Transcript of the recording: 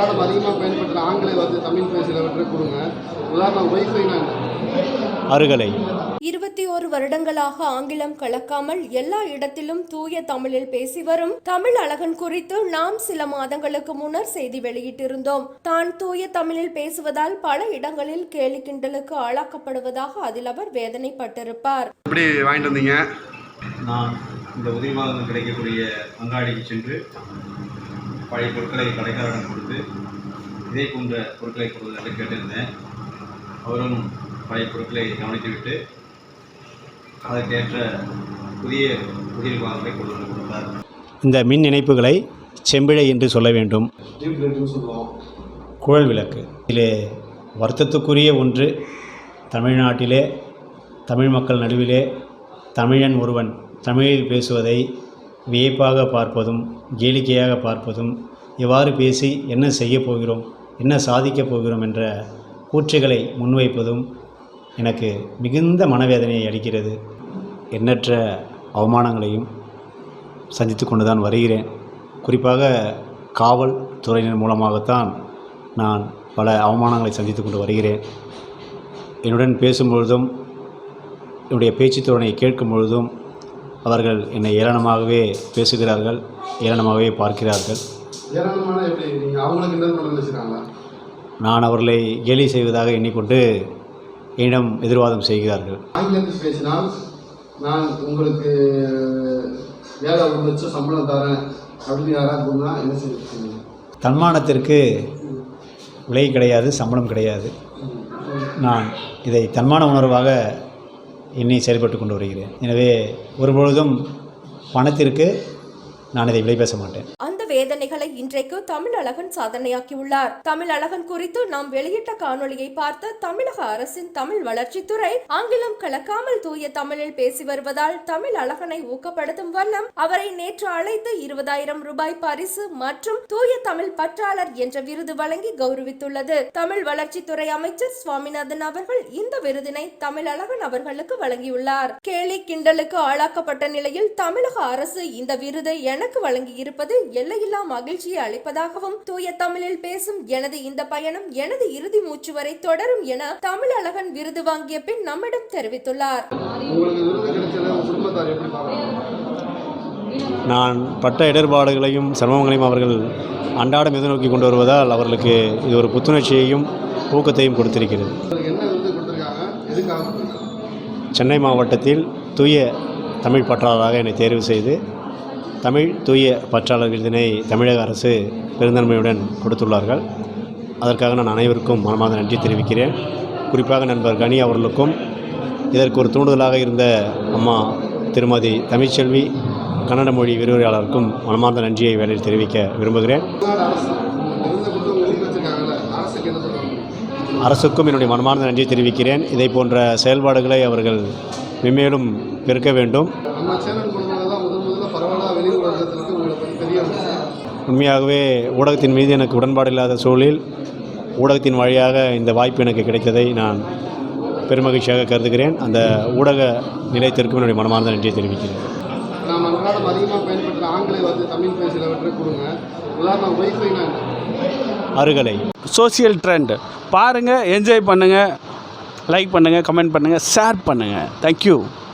அன்றாடம் அதிகமாக பயன்படுத்துகிற ஆங்கில வார்த்தை தமிழ் பேசுகிறவற்றை கொடுங்க. உதாரணம் ஒய்ஃபைனா அருகலை. இருபத்தி ஒரு வருடங்களாக ஆங்கிலம் கலக்காமல் எல்லா இடத்திலும் தூய தமிழில் பேசி வரும் தமிழ் அழகன் குறித்து நாம் சில மாதங்களுக்கு முன்னர் செய்தி வெளியிட்டிருந்தோம். தான் தூய தமிழில் பேசுவதால் பல இடங்களில் கேலி கிண்டலுக்கு ஆளாக்கப்படுவதாக அதில் அவர் வேதனைப்பட்டிருப்பார். எப்படி வாங்கிட்டு வந்தீங்க? நான் இந்த உதவி மாதம் கிடைக்கக்கூடிய அங்காடிக்கு சென்று பழைய பொருட்களை கடைக்காரரிடம் கொடுத்து இதே போன்ற பொருட்களை கொடுவதாக கேட்டிருந்தேன். அவரும் பழைய பொருட்களை கவனித்துவிட்டு அதற்கேற்ற புதிய புதிய வாகனங்களை கொண்டு வந்து கொடுத்தார். இந்த மின் இணைப்புகளை செம்பிழை என்று சொல்ல வேண்டும். குழல் விளக்கு. இதிலே வருத்தத்துக்குரிய ஒன்று தமிழ்நாட்டிலே தமிழ் மக்கள் நடுவிலே தமிழன் ஒருவன் தமிழில் பேசுவதை வியப்பாக பார்ப்பதும் கேளிக்கையாக பார்ப்பதும் எவ்வாறு பேசி என்ன செய்யப் போகிறோம் என்ன சாதிக்கப் போகிறோம் என்ற கூற்றுகளை முன்வைப்பதும் எனக்கு மிகுந்த மனவேதனையை அளிக்கிறது. எண்ணற்ற அவமானங்களையும் சந்தித்து கொண்டு தான் வருகிறேன். குறிப்பாக காவல் துறையினர் மூலமாகத்தான் நான் பல அவமானங்களை சந்தித்து கொண்டு வருகிறேன். என்னுடன் பேசும்பொழுதும் என்னுடைய பேச்சு திறனை கேட்கும் பொழுதும் அவர்கள் என்னை ஏளனமாகவே பேசுகிறார்கள் ஏளனமாகவே பார்க்கிறார்கள். நான் அவர்களை கேலி செய்வதாக எண்ணிக்கொண்டு என்னிடம் எதிர்வாதம் செய்கிறார்கள். ஆங்கிலத்தில் பேசினால் நான் உங்களுக்கு வேலை ஒரு லட்சம் சம்பளம் தரேன் அப்படின்னு யாராவது சொன்னால் என்ன செய்வீங்க? தன்மானத்திற்கு விலை கிடையாது சம்பளம் கிடையாது. நான் இதை தன்மான உணர்வாக எண்ணி செயல்பட்டு கொண்டு வருகிறேன். எனவே ஒருபொழுதும் பணத்திற்கு நான் இதை விலை பேச மாட்டேன். வேதனைகளை இன்றைக்கு தமிழழகன் சாதனையாக்கியுள்ளார். தமிழழகன் குறித்து நாம் வெளியிட்ட காணொளியை பார்த்த தமிழக அரசின் தமிழ் வளர்ச்சித்துறை ஆங்கிலம் கலக்காமல் தூய தமிழில் பேசி வருவதால் தமிழ் அழகனை ஊக்கப்படுத்தும் வண்ணம் அவரை நேற்று அழைத்து இருபதாயிரம் ரூபாய் பரிசு மற்றும் தூய தமிழ் பற்றாளர் என்ற விருது வழங்கி கௌரவித்துள்ளது. தமிழ் வளர்ச்சித்துறை அமைச்சர் சுவாமிநாதன் அவர்கள் இந்த விருதினை தமிழழகன் அவர்களுக்கு வழங்கியுள்ளார். கேலி கிண்டலுக்கு ஆளாக்கப்பட்ட நிலையில் தமிழக அரசு இந்த விருதை எனக்கு வழங்கியிருப்பது எல்லையில்லா மகிழ்ச்சியை அளிப்பதாகவும் தூய தமிழில் பேசும் எனது இந்த பயணம் எனது இறுதி மூச்சு வரை தொடரும் என தமிழ் அழகன் விருது வாங்கிய பின் நம்மிடம் தெரிவித்துள்ளார். நான் பட்ட இடர்பாடுகளையும் சிரமங்களையும் அவர்கள் அன்றாடம் எதிர்நோக்கி கொண்டு வருவதால் அவர்களுக்கு இது ஒரு புத்துணர்ச்சியையும் ஊக்கத்தையும் கொடுத்திருக்கிறது. சென்னை மாவட்டத்தில் தூய தமிழ் பற்றாளராக என்னை தேர்வு செய்து தமிழ் தூய பற்றாளர் விருதினை தமிழக அரசு பெருந்தன்மையுடன் கொடுத்துள்ளார்கள். அதற்காக நான் அனைவருக்கும் மனமார்ந்த நன்றி தெரிவிக்கிறேன். குறிப்பாக நண்பர் கனி அவர்களுக்கும் இதற்கு ஒரு தூண்டுதலாக இருந்த அம்மா திருமதி தமிழ்ச்செல்வி கன்னட மொழி விரிவுரையாளருக்கும் மனமார்ந்த நன்றியை வேலையில் தெரிவிக்க விரும்புகிறேன். அரசுக்கும் என்னுடைய மனமார்ந்த நன்றியை தெரிவிக்கிறேன். இதை போன்ற செயல்பாடுகளை அவர்கள் மென்மேலும் பெருக்க வேண்டும். பரவலாக வெளி உலகத்திற்கு உங்களுக்கு வந்து தெரிய வந்துச்சு உண்மையாகவே ஊடகத்தின் மீது எனக்கு உடன்பாடு இல்லாத சூழலில் ஊடகத்தின் வழியாக இந்த வாய்ப்பு எனக்கு கிடைத்ததை நான் பெருமகிழ்ச்சியாக கருதுகிறேன். அந்த ஊடக நிலையத்திற்கும் என்னுடைய மனமார்ந்த நன்றியை தெரிவிக்கிறேன். நாம் அன்றாடம் அதிகமாக பயன்படுத்துகிற ஆங்கில வார்த்தை தமிழ் பேசுகிறவற்றை கொடுங்க. உதாரணம் ஒய்ஃபைனா என்ன? அருகலை. சோசியல் ட்ரெண்ட் பாருங்கள் என்ஜாய் பண்ணுங்கள் லைக் பண்ணுங்கள் கமெண்ட் பண்ணுங்கள் ஷேர் பண்ணுங்கள் தேங்க்யூ